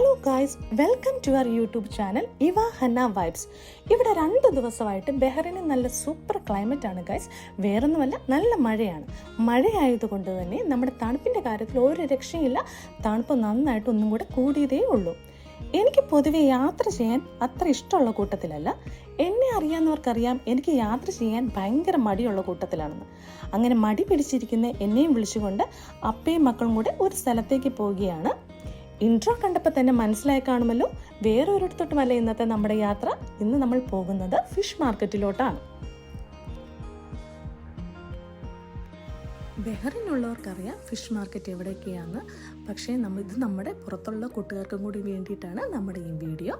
Guys welcome to our YouTube channel Eva Hanna vibes ഇവിടെ രണ്ട് ദിവസമായിട്ട് ബെഹ്റിന് നല്ല സൂപ്പർ ക്ലൈമറ്റ് ആണ് ഗായ്സ് വേറൊന്നുമല്ല നല്ല മഴയാണ്. മഴയായതുകൊണ്ട് തന്നെ നമ്മുടെ തണുപ്പിന്റെ കാര്യത്തിൽ ഒരു രക്ഷയില്ല. തണുപ്പ് നന്നായിട്ട് ഒന്നും കൂടെ കൂടിയതേ ഉള്ളൂ. എനിക്ക് പൊതുവെ യാത്ര ചെയ്യാൻ അത്ര ഇഷ്ടമുള്ള കൂട്ടത്തിലല്ല. എന്നെ അറിയാവുന്നവർക്കറിയാം എനിക്ക് യാത്ര ചെയ്യാൻ ഭയങ്കര മടിയുള്ള കൂട്ടത്തിലാണെന്ന്. അങ്ങനെ മടി പിടിച്ചിരിക്കുന്ന എന്നെയും വിളിച്ചുകൊണ്ട് അപ്പയും മക്കളും കൂടെ ഒരു സ്ഥലത്തേക്ക് പോവുകയാണ്. ഇൻട്രോ കണ്ടപ്പോൾ തന്നെ മനസ്സിലായി കാണുമല്ലോ. വേറൊരിടത്തോട്ടുമല്ല ഇന്നത്തെ നമ്മുടെ യാത്ര. ഇന്ന് നമ്മൾ പോകുന്നത് ഫിഷ് മാർക്കറ്റിലോട്ടാണ് ബെഹറിനുള്ളവർക്കറിയാം ഫിഷ് മാർക്കറ്റ് എവിടെയൊക്കെയാണ്. പക്ഷേ നമ്മൾ ഇത് നമ്മുടെ പുറത്തുള്ള കൂട്ടുകാർക്കും കൂടി വേണ്ടിയിട്ടാണ് നമ്മുടെ ഈ വീഡിയോ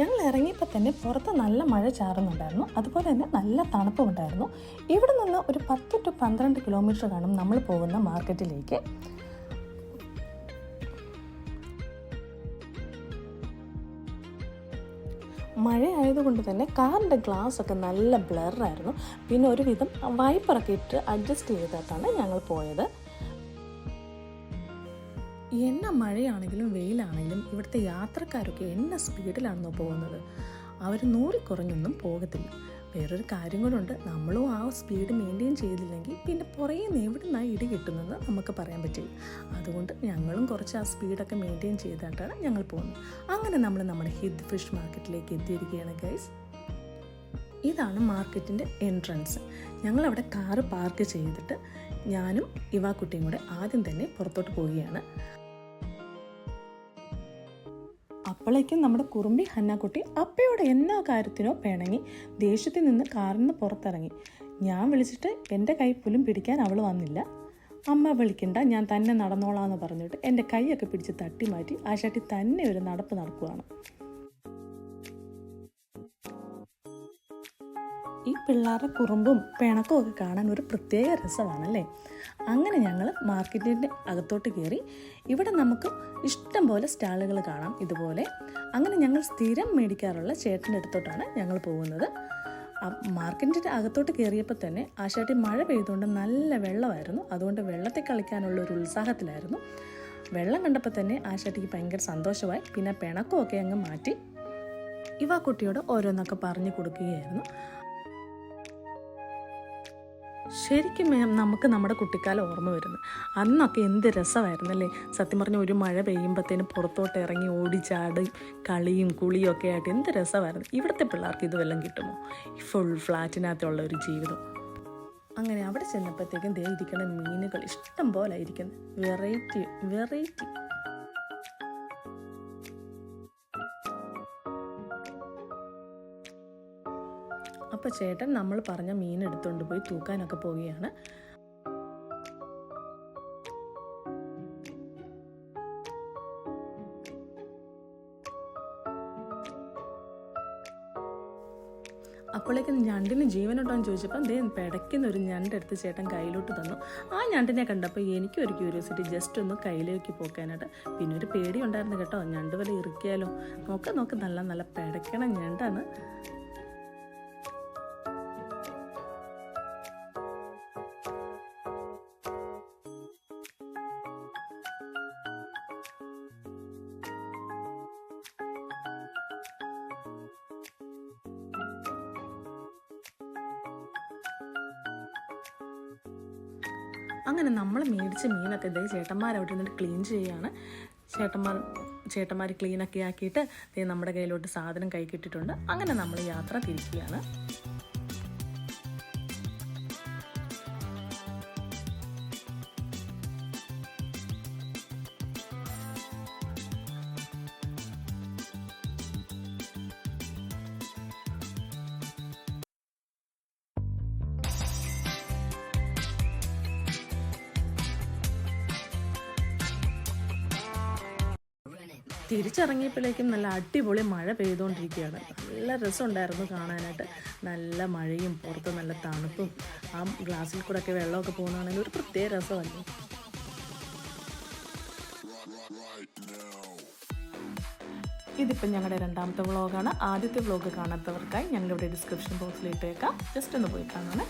ഞങ്ങൾ ഇറങ്ങിയപ്പോൾ തന്നെ പുറത്ത് നല്ല മഴ ചാറുന്നുണ്ടായിരുന്നു. അതുപോലെ തന്നെ നല്ല തണുപ്പും ഉണ്ടായിരുന്നു. ഇവിടെ നിന്ന് ഒരു പത്ത് ടു പന്ത്രണ്ട് കിലോമീറ്റർ കാണും നമ്മൾ പോകുന്ന മാർക്കറ്റിലേക്ക്. മഴയായതുകൊണ്ട് തന്നെ കാറിന്റെ ഗ്ലാസ് ഒക്കെ നല്ല ബ്ലറായിരുന്നു പിന്നെ ഒരുവിധം വൈപ്പറൊക്കെ ഇട്ട് അഡ്ജസ്റ്റ് ചെയ്തിട്ടാണ് ഞങ്ങൾ പോയത്. എന്ന മഴയാണെങ്കിലും വെയിലാണെങ്കിലും ഇവിടുത്തെ യാത്രക്കാരൊക്കെ എന്ന സ്പീഡിലാണെന്നോ പോകുന്നത്. അവർ നൂറിക്കുറഞ്ഞൊന്നും പോകത്തില്ല. വേറൊരു കാര്യം കൂടുണ്ട് നമ്മളും ആ സ്പീഡ് മെയിന്റെയിൻ ചെയ്തില്ലെങ്കിൽ പിന്നെ പുറകെ എവിടെ നിന്നാണ് ഇടി കിട്ടുന്നതെന്ന് നമുക്ക് പറയാൻ പറ്റില്ല. അതുകൊണ്ട് ഞങ്ങളും കുറച്ച് ആ സ്പീഡൊക്കെ മെയിന്റെയിൻ ചെയ്തിട്ടാണ് ഞങ്ങൾ പോകുന്നത്. അങ്ങനെ നമ്മൾ നമ്മുടെ ഹിദ് ഫിഷ് മാർക്കറ്റിലേക്ക് എത്തിയിരിക്കുകയാണ് ഗൈസ് ഇതാണ് മാർക്കറ്റിന്റെ എൻട്രൻസ് ഞങ്ങളവിടെ കാറ് പാർക്ക് ചെയ്തിട്ട് ഞാനും ഇവാ കുട്ടിയും കൂടെ ആദ്യം തന്നെ പുറത്തോട്ട് പോവുകയാണ്. അപ്പോഴേക്കും നമ്മുടെ കുറുമ്പി ഹന്നാക്കുട്ടി അപ്പയോട് എന്നാ കാര്യത്തിനോ പിണങ്ങി ദേഷ്യത്തിൽ നിന്ന് കാറിൽ നിന്ന് പുറത്തിറങ്ങി. ഞാൻ വിളിച്ചിട്ട് എന്റെ കൈ പോലും പിടിക്കാൻ അവൾ വന്നില്ല. അമ്മ വിളിക്കണ്ട ഞാൻ തന്നെ നടന്നോളാം എന്ന് പറഞ്ഞിട്ട് എന്റെ കൈയൊക്കെ പിടിച്ച് തട്ടി മാറ്റി ആ ഷട്ടി തന്നെ ഒരു നടപ്പ് നടക്കുവാണ്. പിള്ളേരുടെ കുറുമ്പും പിണക്കും ഒക്കെ കാണാൻ ഒരു പ്രത്യേക രസമാണല്ലേ? അങ്ങനെ ഞങ്ങൾ മാർക്കറ്റിന്റെ അകത്തോട്ട് കയറി ഇവിടെ നമുക്ക് ഇഷ്ടം പോലെ സ്റ്റാളുകൾ കാണാം ഇതുപോലെ. അങ്ങനെ ഞങ്ങൾ സ്ഥിരം മേടിക്കാറുള്ള ചേട്ടന്റെ അടുത്തോട്ടാണ് ഞങ്ങൾ പോകുന്നത്. മാർക്കറ്റിന്റെ അകത്തോട്ട് കയറിയപ്പോൾ തന്നെ ആ ചേട്ടി മഴ പെയ്തുകൊണ്ട് നല്ല വെള്ളമായിരുന്നു. അതുകൊണ്ട് വെള്ളത്തിൽ കളിക്കാനുള്ള ഒരു ഉത്സാഹത്തിലായിരുന്നു. വെള്ളം കണ്ടപ്പോൾ തന്നെ ആ ചേട്ടിക്ക് ഭയങ്കര സന്തോഷമായി. പിന്നെ പിണക്കമൊക്കെ അങ്ങ് മാറ്റി ഇവ കുട്ടിയോട് ഓരോന്നൊക്കെ പറഞ്ഞു കൊടുക്കുകയായിരുന്നു. ശരിക്കും നമുക്ക് നമ്മുടെ കുട്ടിക്കാലം ഓർമ്മ വരുന്നു. അന്നൊക്കെ എന്ത് രസമായിരുന്നല്ലേ? സത്യം പറഞ്ഞ ഒരു മഴ പെയ്യുമ്പോഴത്തേനും പുറത്തോട്ട് ഇറങ്ങി ഓടിച്ചാടി കളിയും കുളിയും ഒക്കെ ആയിട്ട് എന്ത് രസമായിരുന്നു. ഇവിടുത്തെ പിള്ളേർക്ക് ഇത് വല്ലതും കിട്ടുമോ ഫുൾ ഫ്ലാറ്റിനകത്തുള്ള ഒരു ജീവിതം. അങ്ങനെ അവിടെ ചെന്നപ്പോഴത്തേക്കും ദേ ഇരിക്കുന്ന മീനുകൾ ഇഷ്ടം പോലെ ഇരിക്കുന്നത് വെറൈറ്റി വെറൈറ്റി അപ്പോൾ ചേട്ടൻ നമ്മൾ പറഞ്ഞ മീൻ എടുത്തുകൊണ്ട് പോയി തൂക്കാനൊക്കെ പോവുകയാണ്. അപ്പോഴേക്കും ഞണ്ടിന് ജീവനുണ്ടോ എന്ന് ചോദിച്ചപ്പോൾ ദേ പിടയ്ക്കുന്ന ഒരു ഞണ്ടെടുത്ത് ചേട്ടൻ കയ്യിലോട്ട് തന്നു. ആ ഞണ്ടിനെ കണ്ടപ്പോൾ എനിക്കും എനിക്കൊരു ക്യൂരിയോസിറ്റി ജസ്റ്റ് ഒന്ന് കയ്യിലേക്ക് പോക്കാനായിട്ട്. പിന്നെ ഒരു പേടി ഉണ്ടായിരുന്നു കേട്ടോ ഞണ്ട് വല്ല ഇറുക്കിയാലോ. നോക്ക നോക്ക് നല്ല നല്ല പിടയ്ക്കണ ഞണ്ടാണ്. അങ്ങനെ നമ്മൾ മേടിച്ച മീനൊക്കെ ഇതേ ചേട്ടന്മാർ അവിടെ നിന്നിട്ട് ക്ലീൻ ചെയ്യുകയാണ് ചേട്ടന്മാർ ചേട്ടന്മാർ ക്ലീനൊക്കെ ആക്കിയിട്ട് നമ്മുടെ കയ്യിലോട്ട് സാധനം കൈ കിട്ടിയിട്ടുണ്ട്. അങ്ങനെ നമ്മൾ യാത്ര തിരിക്കുകയാണ്. തിരിച്ചിറങ്ങിയപ്പോഴേക്കും നല്ല അടിപൊളി മഴ പെയ്തുകൊണ്ടിരിക്കുകയാണ്. നല്ല രസമുണ്ടായിരുന്നു കാണാനായിട്ട്. നല്ല മഴയും പുറത്ത് നല്ല തണുപ്പും ആ ഗ്ലാസ്സിൽ കൂടെ ഒക്കെ വെള്ളമൊക്കെ പോകുന്നതാണെങ്കിൽ ഒരു പ്രത്യേക രസമല്ലേ? ഇതിപ്പം ഞങ്ങളുടെ രണ്ടാമത്തെ വ്ളോഗാണ് ആദ്യത്തെ വ്ളോഗ് കാണാത്തവർക്കായി ഞങ്ങളിവിടെ ഡിസ്ക്രിപ്ഷൻ ബോക്സിൽ ഇട്ടേക്കാം. ജസ്റ്റ് ഒന്ന് പോയി കാണണേ.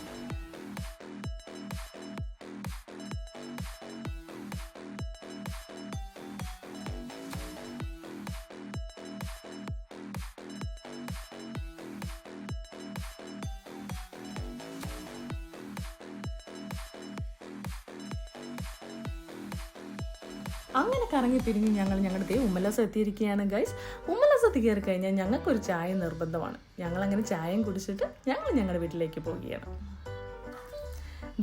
അങ്ങനെ കറങ്ങി തിരിഞ്ഞ് ഞങ്ങൾ ഞങ്ങളുടെ ദേ ഉമ്മലസം എത്തിയിരിക്കുകയാണ് ഗൈസ് ഉമ്മലസത്ത് കയറി കഴിഞ്ഞാൽ ഞങ്ങൾക്കൊരു ചായ നിർബന്ധമാണ്. ഞങ്ങൾ അങ്ങനെ ചായയും കുടിച്ചിട്ട് ഞങ്ങൾ ഞങ്ങളുടെ വീട്ടിലേക്ക് പോവുകയാണ്.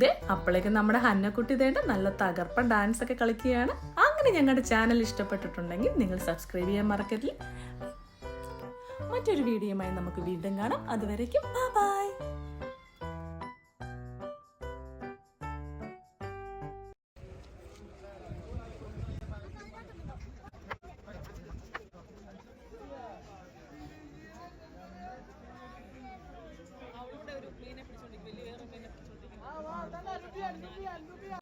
ദേ അപ്പോഴേക്കും നമ്മുടെ ഹന്നക്കുട്ടി ദേണ്ട നല്ല തകർപ്പൻ ഡാൻസ് ഒക്കെ കളിക്കുകയാണ്. അങ്ങനെ ഞങ്ങളുടെ ചാനൽ ഇഷ്ടപ്പെട്ടിട്ടുണ്ടെങ്കിൽ നിങ്ങൾ സബ്സ്ക്രൈബ് ചെയ്യാൻ മറക്കരുത്. മറ്റൊരു വീഡിയോയുമായി നമുക്ക് വീണ്ടും കാണാം. അതുവരേക്കും ബൈ